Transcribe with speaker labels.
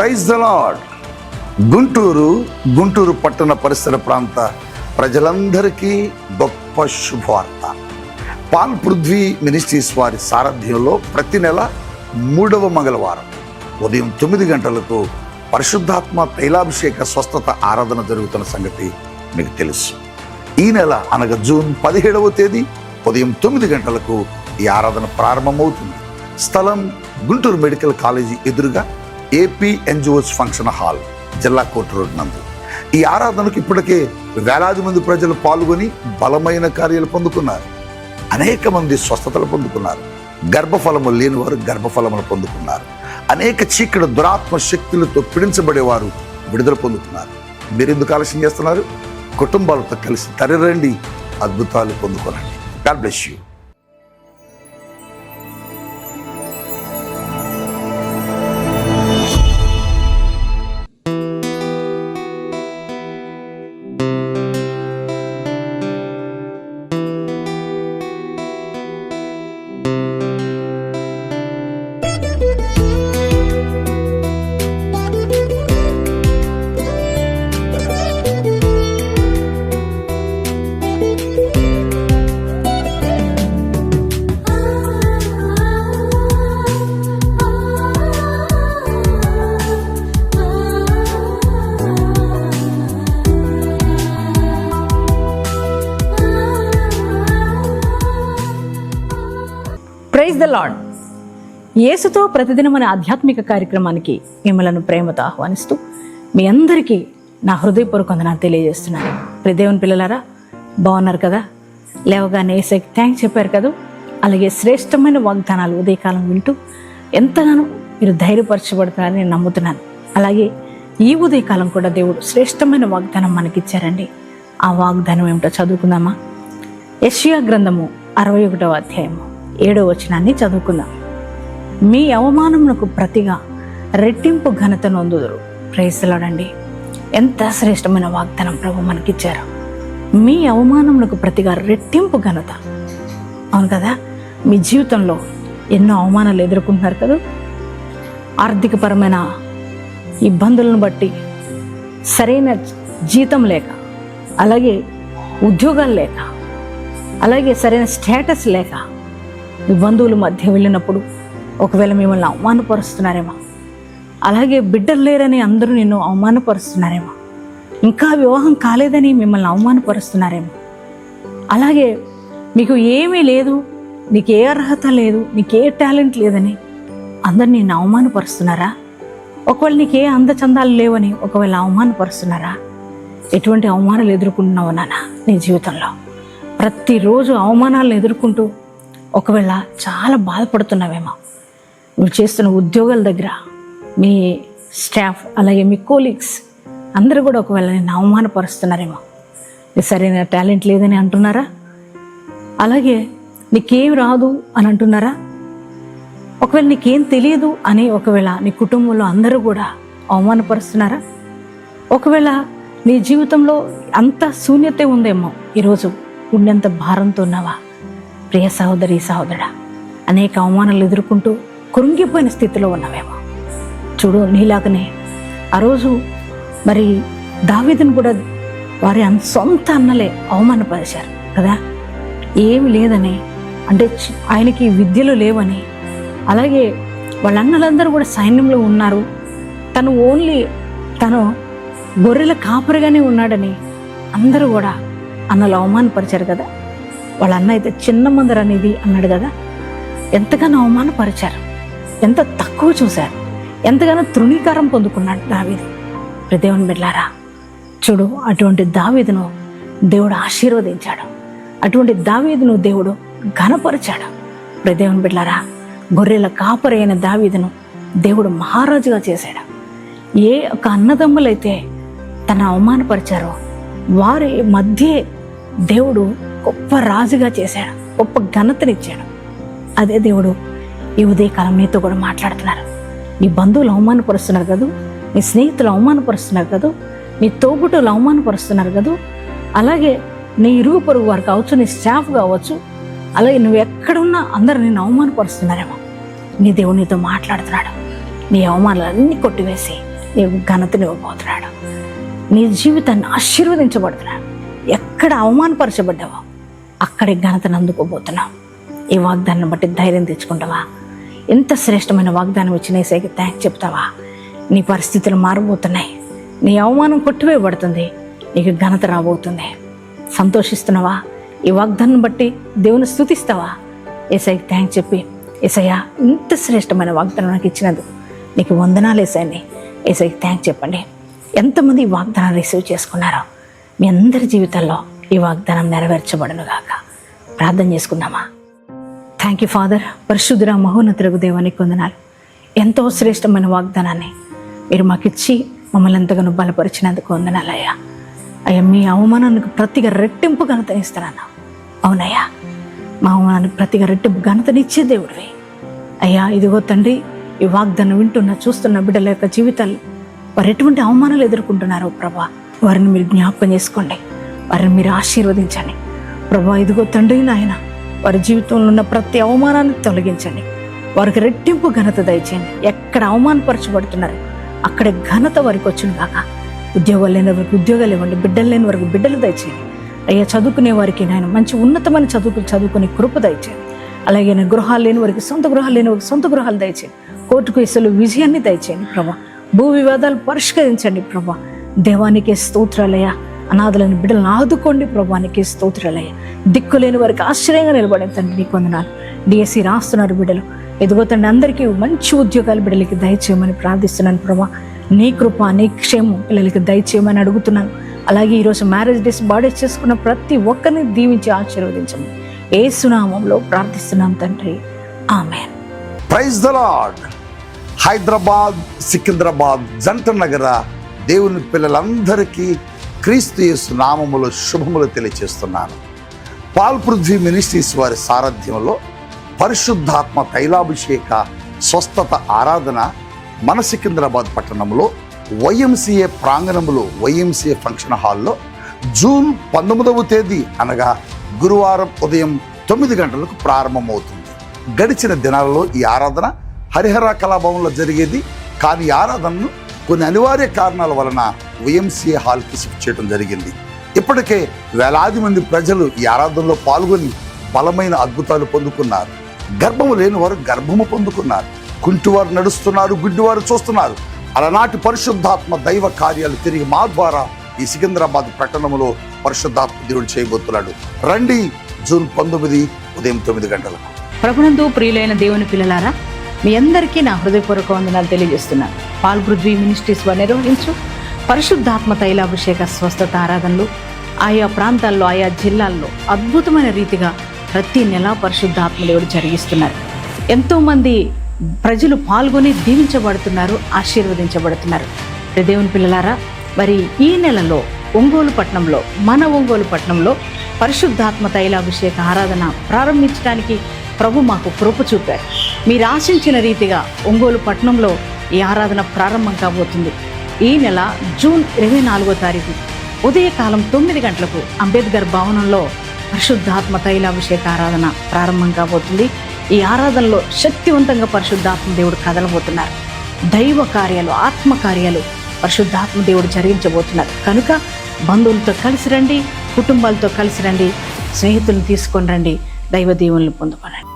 Speaker 1: Praise the Lord Guntur Guntur పట్టణ పరిసర ప్రాంత ప్రజలందరికీ గొప్ప శుభవార్త. పాల్ పృథ్వీ మినిస్ట్రీస్ వారి సారథ్యంలో ప్రతి నెల మూడవ మంగళవారం ఉదయం తొమ్మిది గంటలకు పరిశుద్ధాత్మ తైలాభిషేక స్వస్థత ఆరాధన జరుగుతున్న సంగతి మీకు తెలుసు. ఈ నెల అనగా జూన్ పదిహేడవ తేదీ ఉదయం తొమ్మిది గంటలకు ఈ ఆరాధన ప్రారంభమవుతుంది. స్థలం గుంటూరు మెడికల్ కాలేజీ ఎదురుగా ఏపీ ఎన్జిఓస్ ఫంక్షన్ హాల్ జిల్లా కోర్టు రోడ్ నందు. ఈ ఆరాధనకు ఇప్పటికే వేలాది మంది ప్రజలు పాల్గొని బలమైన కార్యాలు పొందుకున్నారు. అనేక మంది స్వస్థతలు పొందుకున్నారు. గర్భఫలము లేని వారు గర్భఫలములు పొందుకున్నారు. అనేక చీకటి దురాత్మ శక్తులతో పీడించబడేవారు విడుదల పొందుతున్నారు మీరు ఎందుకు ఆలస్యం చేస్తున్నారు? కుటుంబాలతో కలిసి తరలిరండి. అద్భుతాలు పొందుకోనండి. గాడ్ బ్లెస్ యూ
Speaker 2: లాడ్ యేసుతో ప్రతిదినం అనే ఆధ్యాత్మిక కార్యక్రమానికి మిమ్మలను ప్రేమతో ఆహ్వానిస్తూ మీ అందరికీ నా హృదయపూర్వక వందనాలు తెలియజేస్తున్నాను. ప్రదేవుని పిల్లలారా బాగున్నారు కదా? లేవగానే ఏసైకి థ్యాంక్స్ చెప్పారు కదా? అలాగే శ్రేష్టమైన వాగ్దానాలు ఉదయకాలం వింటూ ఎంతగానో మీరు ధైర్యపరచబడతారని నేను నమ్ముతున్నాను. అలాగే ఈ ఉదయకాలం కూడా దేవుడు శ్రేష్టమైన వాగ్దానం మనకిచ్చారండి. ఆ వాగ్దానం ఏమిటో చదువుకుందామా? యెషయా గ్రంథము అరవై ఒకటవ అధ్యాయము. ఏడో వచనాన్ని చదువుకుందాం. మీ అవమానమునకు ప్రతిగా రెట్టింపు ఘనత నొందుదురు. ప్రేసలాడండి ఎంత శ్రేష్టమైన వాగ్దానం ప్రభు మనకిచ్చారు. మీ అవమానములకు ప్రతిగా రెట్టింపు ఘనత. అవును కదా? మీ జీవితంలో ఎన్నో అవమానాలు ఎదుర్కొంటున్నారు కదా? ఆర్థికపరమైన ఇబ్బందులను బట్టి సరైన జీతం లేక అలాగే ఉద్యోగాలు లేక అలాగే సరైన స్టేటస్ లేక మీ బంధువుల మధ్య వెళ్ళినప్పుడు ఒకవేళ మిమ్మల్ని అవమానపరుస్తున్నారేమో. అలాగే బిడ్డలు లేరని అందరూ నిన్ను అవమానపరుస్తున్నారేమో. ఇంకా వివాహం కాలేదని మిమ్మల్ని అవమానపరుస్తున్నారేమో. అలాగే మీకు ఏమీ లేదు నీకు ఏ అర్హత లేదు నీకు ఏ టాలెంట్ లేదని అందరు నిన్ను అవమానపరుస్తున్నారా? ఒకవేళ నీకు ఏ అందచందాలు లేవని ఒకవేళ అవమానపరుస్తున్నారా? ఎటువంటి అవమానాలు ఎదుర్కొంటున్నావు నాన్న నీ జీవితంలో? ప్రతిరోజు అవమానాలను ఎదుర్కొంటూ ఒకవేళ చాలా బాధపడుతున్నావేమో నువ్వు చేస్తున్న ఉద్యోగాల దగ్గర మీ స్టాఫ్ అలాగే మీ కోలీగ్స్ అందరూ కూడా ఒకవేళ నేను అవమానపరుస్తున్నారేమో. సరైన టాలెంట్ లేదని అంటున్నారా? అలాగే నీకేం రాదు అని అంటున్నారా? ఒకవేళ నీకేం తెలియదు అని ఒకవేళ నీ కుటుంబంలో అందరూ కూడా అవమానపరుస్తున్నారా? ఒకవేళ నీ జీవితంలో అంత శూన్యతే ఉందేమో ఈరోజు ఉండేంత భారంతో ఉన్నావా? ప్రియ సహోదరి సహోదరా అనేక అవమానాలు ఎదుర్కొంటూ కృంగిపోయిన స్థితిలో ఉన్నామేమో చూడు నీలాగనే ఆ రోజు మరి దావీదుని కూడా వారి సొంత అన్నలే అవమానపరిచారు కదా? ఏమి లేదని అంటే ఆయనకి విద్యలు లేవని అలాగే వాళ్ళ అన్నలందరూ కూడా సైన్యంలో ఉన్నారు. తను ఓన్లీ తను గొర్రెల కాపరిగానే ఉన్నాడని అందరూ కూడా అన్నలు అవమానపరిచారు కదా? వాళ్ళ అన్న అయితే చిన్న మందర అనేది అన్నాడు కదా ఎంతగానో అవమానపరిచారు ఎంత తక్కువ చూశారు ఎంతగానో తృణీకారం పొందుకున్నాడు దావీదు. దేవుని బిడ్లారా చూడు అటువంటి దావీదును దేవుడు ఆశీర్వదించాడు. అటువంటి దావీదును దేవుడు ఘనపరిచాడు. ప్రదేవుని బిడ్లారా గొర్రెల కాపరైన దావీదును దేవుడు మహారాజుగా చేశాడు. ఏ ఒక అన్నదమ్ములైతే తన అవమానపరిచారో వారి మధ్యే దేవుడు గొప్ప రాజుగా చేశాడు. గొప్ప ఘనతనిచ్చాడు అదే దేవుడు ఈ ఉదయకాలం నీతో కూడా మాట్లాడుతున్నారు. నీ బంధువులు అవమానపరుస్తున్నారు కదూ? నీ స్నేహితులు అవమానపరుస్తున్నారు కదూ? నీ తోబుట్టులు అవమానపరుస్తున్నారు కదూ? అలాగే నీ ఇరుగు పొరుగు వారు కావచ్చు నీ స్టాఫ్ కావచ్చు అలాగే నువ్వు ఎక్కడున్నా అందరూ నిన్ను అవమానపరుస్తున్నారేమో. నీ దేవుడు నీతో మాట్లాడుతున్నాడు. నీ అవమానాలన్నీ కొట్టివేసి నీవు ఘనతని ఇవ్వబోతున్నాడు. నీ జీవితాన్ని ఆశీర్వదించబడుతున్నాడు. ఎక్కడ అవమానపరచబడ్డావో అక్కడే ఘనతను అందుకోబోతున్నావు ఈ వాగ్దానం బట్టి ధైర్యం తెచ్చుకుంటావా? ఎంత శ్రేష్టమైన వాగ్దానం ఇచ్చిన ఏసైకి థ్యాంక్స్ చెప్తావా? నీ పరిస్థితులు మారబోతున్నాయి. నీ అవమానం కొట్టివేయబడుతుంది. నీకు ఘనత రాబోతుంది. సంతోషిస్తున్నావా? ఈ వాగ్దానం బట్టి దేవుని స్థుతిస్తావా? ఏసైకి థ్యాంక్స్ చెప్పి ఏసయ్యా ఇంత శ్రేష్టమైన వాగ్దానం నాకు ఇచ్చినందుకు నీకు వందనాలు ఏసైని ఏసైకి థ్యాంక్స్ చెప్పండి. ఎంతమంది ఈ వాగ్దానం రిసీవ్ చేసుకున్నారో మీ అందరి జీవితాల్లో ఈ వాగ్దానం నెరవేర్చబడును గాక. ప్రార్థన చేసుకుందామా? థ్యాంక్ యూ ఫాదర్ పరిశుద్ధుర మహోన్నతులకు దేవానికి కొందనాలు ఎంతో శ్రేష్టమైన వాగ్దానాన్ని మీరు మాకిచ్చి మమ్మల్ని ఎంతగానో బలపరిచినందుకు వందనాలయ్యా. అయ్యా మీ అవమానానికి ప్రతిగా రెట్టింపు ఘనతనిస్తున్నాను అవునయ్యా మా అవమానానికి ప్రతిగా రెట్టింపు ఘనతనిచ్చే దేవుడివి. అయ్యా ఇదిగో తండ్రి ఈ వాగ్దానం వింటున్న చూస్తున్న బిడ్డల యొక్క జీవితాలు వారు ఎటువంటి అవమానాలు ఎదుర్కొంటున్నారో ప్రభా వారిని మీరు జ్ఞాపకం చేసుకోండి. వారిని మీరు ఆశీర్వదించండి. ప్రభా ఇదిగో తండ్రి నాయన వారి జీవితంలో ఉన్న ప్రతి అవమానాన్ని తొలగించండి. వారికి రెట్టింపు ఘనత దయచేయండి. ఎక్కడ అవమానపరచబడుతున్నారు అక్కడ ఘనత వారికి వచ్చిన కాక ఉద్యోగాలు లేని వారికి ఉద్యోగాలు ఇవ్వండి. బిడ్డలు లేని వారికి బిడ్డలు దయచేయండి. అయ్యా చదువుకునే వారికి నాయన మంచి ఉన్నతమైన చదువుకులు చదువుకునే కృప దయచేయండి. అలాగే నేను గృహాలు లేని వారికి సొంత గృహాలు లేని వారికి సొంత గృహాలు దయచేయండి. కోర్టు కేసులు విజయాన్ని దయచేయండి ప్రభా. భూ వివాదాలు పరిష్కరించండి ప్రభా. దేవానికి స్తోత్రాలయ్యా. అనాథలను బిడ్డలను ఆదుకోండి ప్రభానికి స్తోత్రాలయ దిక్కులేని వారికి ఆశ్చర్యంగా నిలబడిన తండ్రి నీకు వందనాలు. డిఎస్సి రాస్తున్నారు బిడ్డలు. ఎదుగుతండి అందరికీ మంచి ఉద్యోగాలు బిడ్డలకి దయచేయమని ప్రార్థిస్తున్నాను ప్రభా. నీ కృప నీ క్షేమం పిల్లలకి దయచేయమని అడుగుతున్నాను. అలాగే ఈరోజు మ్యారేజ్ డేస్ బర్త్డేస్ చేసుకున్న ప్రతి ఒక్కరిని దీవించి ఆశీర్వదించండి ఏ సునామంలో ప్రార్థిస్తున్నాం తండ్రి. ఆమె
Speaker 1: praise the Lord Hyderabad Secunderabad జంట నగర దేవుని పిల్లలందరికీ క్రీస్తు యేసు నామములో శుభములు తెలియచేస్తున్నాను. పాల్ పృథ్వీ మినిస్ట్రీస్ వారి సారథ్యంలో పరిశుద్ధాత్మ తైలాభిషేక స్వస్థత ఆరాధన మన సికింద్రాబాద్ పట్టణంలో వైఎంసీఏ ప్రాంగణంలో వైఎంసీఏ ఫంక్షన్ హాల్లో జూన్ పంతొమ్మిదవ తేదీ అనగా గురువారం ఉదయం తొమ్మిది గంటలకు ప్రారంభమవుతుంది. గడిచిన దినాలలో ఈ ఆరాధన హరిహర కళాభవన్లో జరిగేది. కానీ ఆరాధనను కొన్ని అనివార్య కారణాల వలన వైఎంసీఏ హాల్కి షిఫ్ట్ చేయడం జరిగింది. ఇప్పటికే వేలాది మంది ప్రజలు ఈ ఆరాధనలో పాల్గొని బలమైన అద్భుతాలు పొందుకున్నారు. గర్భము లేని వారు గర్భము పొందుకున్నారు. కుంటివారు నడుస్తున్నారు గుడ్డివారు చూస్తున్నారు. అలనాటి పరిశుద్ధాత్మ దైవ కార్యాలు తిరిగి మా ద్వారా ఈ సికింద్రాబాద్ పట్టణంలో పరిశుద్ధాత్మ దేవుడు చేయబోతున్నాడు. రండి జూన్ పంతొమ్మిది ఉదయం తొమ్మిది గంటలకు.
Speaker 2: ప్రభునందు ప్రియులైన దేవుని పిల్లలారా మీ అందరికీ నా హృదయపూర్వక వందనాలు తెలియజేస్తున్నాను. పాల్ మినిస్ట్రీస్ వారు నిర్వహించు. పరిశుద్ధాత్మ తైలాభిషేక స్వస్థత ఆరాధనలు. ఆయా ప్రాంతాల్లో ఆయా జిల్లాల్లో అద్భుతమైన రీతిగా ప్రతి నెల పరిశుద్ధాత్మ దేవుడు జరిగిస్తున్నారు. ఎంతోమంది ప్రజలు పాల్గొని దీవించబడుతున్నారు ఆశీర్వదించబడుతున్నారు. దేవుని పిల్లలారా మరి ఈ నెలలో ఒంగోలు పట్టణంలో మన ఒంగోలు పట్టణంలో పరిశుద్ధాత్మ తైలాభిషేక ఆరాధన ప్రారంభించడానికి ప్రభు మాకు కృప చూపారు. మీరు ఆశించిన రీతిగా ఒంగోలు పట్టణంలో ఈ ఆరాధన ప్రారంభం కాబోతుంది. ఈ నెల జూన్ ఇరవై నాలుగో తారీఖు ఉదయకాలం తొమ్మిది గంటలకు అంబేద్కర్ భవనంలో పరిశుద్ధాత్మ తైలాభిషేక ఆరాధన ప్రారంభం కాబోతుంది. ఈ ఆరాధనలో శక్తివంతంగా పరిశుద్ధాత్మ దేవుడు కదలబోతున్నారు. దైవ కార్యాలు ఆత్మ కార్యాలు పరిశుద్ధాత్మ దేవుడు జరిగించబోతున్నారు. కనుక బంధువులతో కలిసి రండి కుటుంబాలతో కలిసి రండి స్నేహితులను తీసుకొని రండి దైవ దీవులను పొందుకోనండి